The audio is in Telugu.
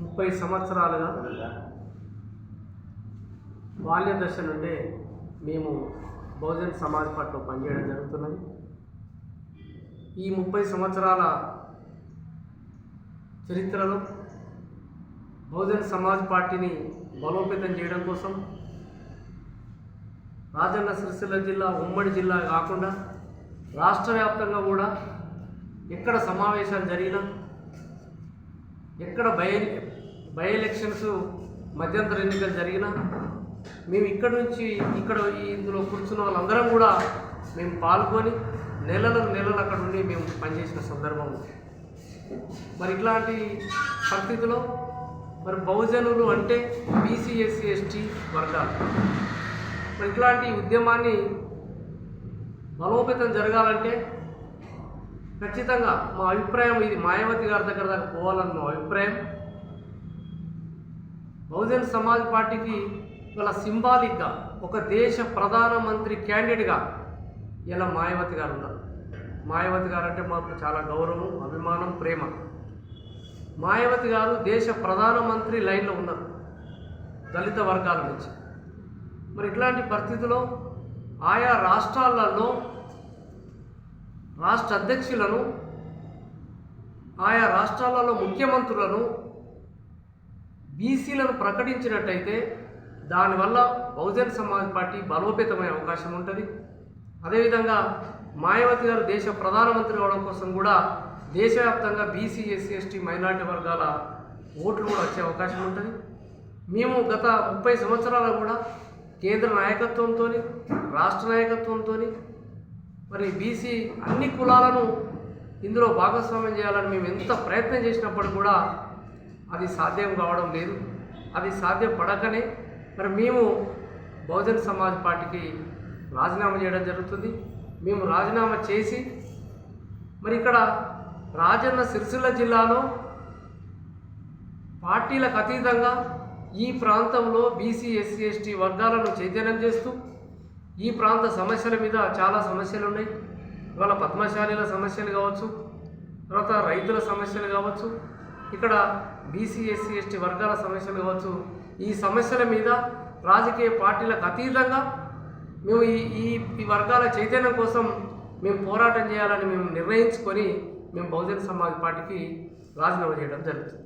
ముప్పై సంవత్సరాలుగా బాల్య దశ నుండే మేము బహుజన్ సమాజ్ పార్టీలో పనిచేయడం జరుగుతున్నది. ఈ ముప్పై సంవత్సరాల చరిత్రలో బహుజన్ సమాజ్ పార్టీని బలోపేతం చేయడం కోసం రాజన్న సిరిసిల్ల జిల్లా ఉమ్మడి జిల్లా కాకుండా రాష్ట్ర వ్యాప్తంగా కూడా ఎక్కడ సమావేశాలు జరిగినా ఎక్కడ బై బై ఎలక్షన్స్ మధ్యంతర ఎన్నికలు జరిగినా మేము ఇక్కడ నుంచి ఇక్కడ ఇందులో కూర్చున్న వాళ్ళందరం కూడా మేము పాల్గొని నెలల నెలలు అక్కడ ఉండి మేము పనిచేసిన సందర్భం మరి ఇట్లాంటి పరిస్థితిలో మరి బహుజనులు అంటే బీసీ ఎస్సీ ఎస్టీ వర్గాలు. మరి ఇట్లాంటి ఉద్యమాన్ని బలోపేతం జరగాలంటే ఖచ్చితంగా మా అభిప్రాయం ఇది. మాయావతి గారి దగ్గర దాకా పోవాలని మా అభిప్రాయం. బహుజన్ సమాజ్ పార్టీకి ఇవాళ సింబాలిక్గా ఒక దేశ ప్రధానమంత్రి క్యాండిడేట్గా ఇలా మాయావతి గారు ఉన్నారు. మాయావతి గారు అంటే మాకు చాలా గౌరవం అభిమానం ప్రేమ. మాయావతి గారు దేశ ప్రధానమంత్రి లైన్లో ఉన్నారు. దళిత వర్గాల నుంచి. మరి ఇట్లాంటి పరిస్థితుల్లో ఆయా రాష్ట్రాలలో రాష్ట్ర అధ్యక్షులను ఆయా రాష్ట్రాలలో ముఖ్యమంత్రులను బీసీలను ప్రకటించినట్టయితే దానివల్ల బహుజన్ సమాజ్ పార్టీ బలోపేతమయ్యే అవకాశం ఉంటుంది. అదేవిధంగా మాయావతి గారు దేశ ప్రధానమంత్రి అవడం కోసం కూడా దేశవ్యాప్తంగా బీసీ ఎస్సీ ఎస్టీ మైనార్టీ వర్గాల ఓట్లు కూడా వచ్చే అవకాశం ఉంటుంది. మేము గత ముప్పై సంవత్సరాలు కూడా కేంద్ర నాయకత్వంతో రాష్ట్ర నాయకత్వంతో మరి బీసీ అన్ని కులాలను ఇందులో భాగస్వామ్యం చేయాలని మేము ఎంత ప్రయత్నం చేసినప్పుడు కూడా అది సాధ్యం కావడం లేదు. అది సాధ్యపడకనే మరి మేము బహుజన్ సమాజ్ పార్టీకి రాజీనామా చేయడం జరుగుతుంది. మేము రాజీనామా చేసి మరి ఇక్కడ రాజన్న సిరిసిల్ల జిల్లాలో పార్టీలకు అతీతంగా ఈ ప్రాంతంలో బీసీ ఎస్సీ ఎస్టీ వర్గాలను చైతన్యం చేస్తూ ఈ ప్రాంత సమస్యల మీద చాలా సమస్యలు ఉన్నాయి ఇవాళ పద్మశాలీల సమస్యలు కావచ్చు తర్వాత రైతుల సమస్యలు కావచ్చు ఇక్కడ బీసీ ఎస్సీ ఎస్టీ వర్గాల సమస్యలు కావచ్చు. ఈ సమస్యల మీద రాజకీయ పార్టీలకు అతీతంగా మేము ఈ ఈ ఈ వర్గాల చైతన్యం కోసం మేము పోరాటం చేయాలని మేము నిర్ణయించుకొని మేము బహుజన సమాజ్ పార్టీకి రాజీనామా చేయడం జరుగుతుంది.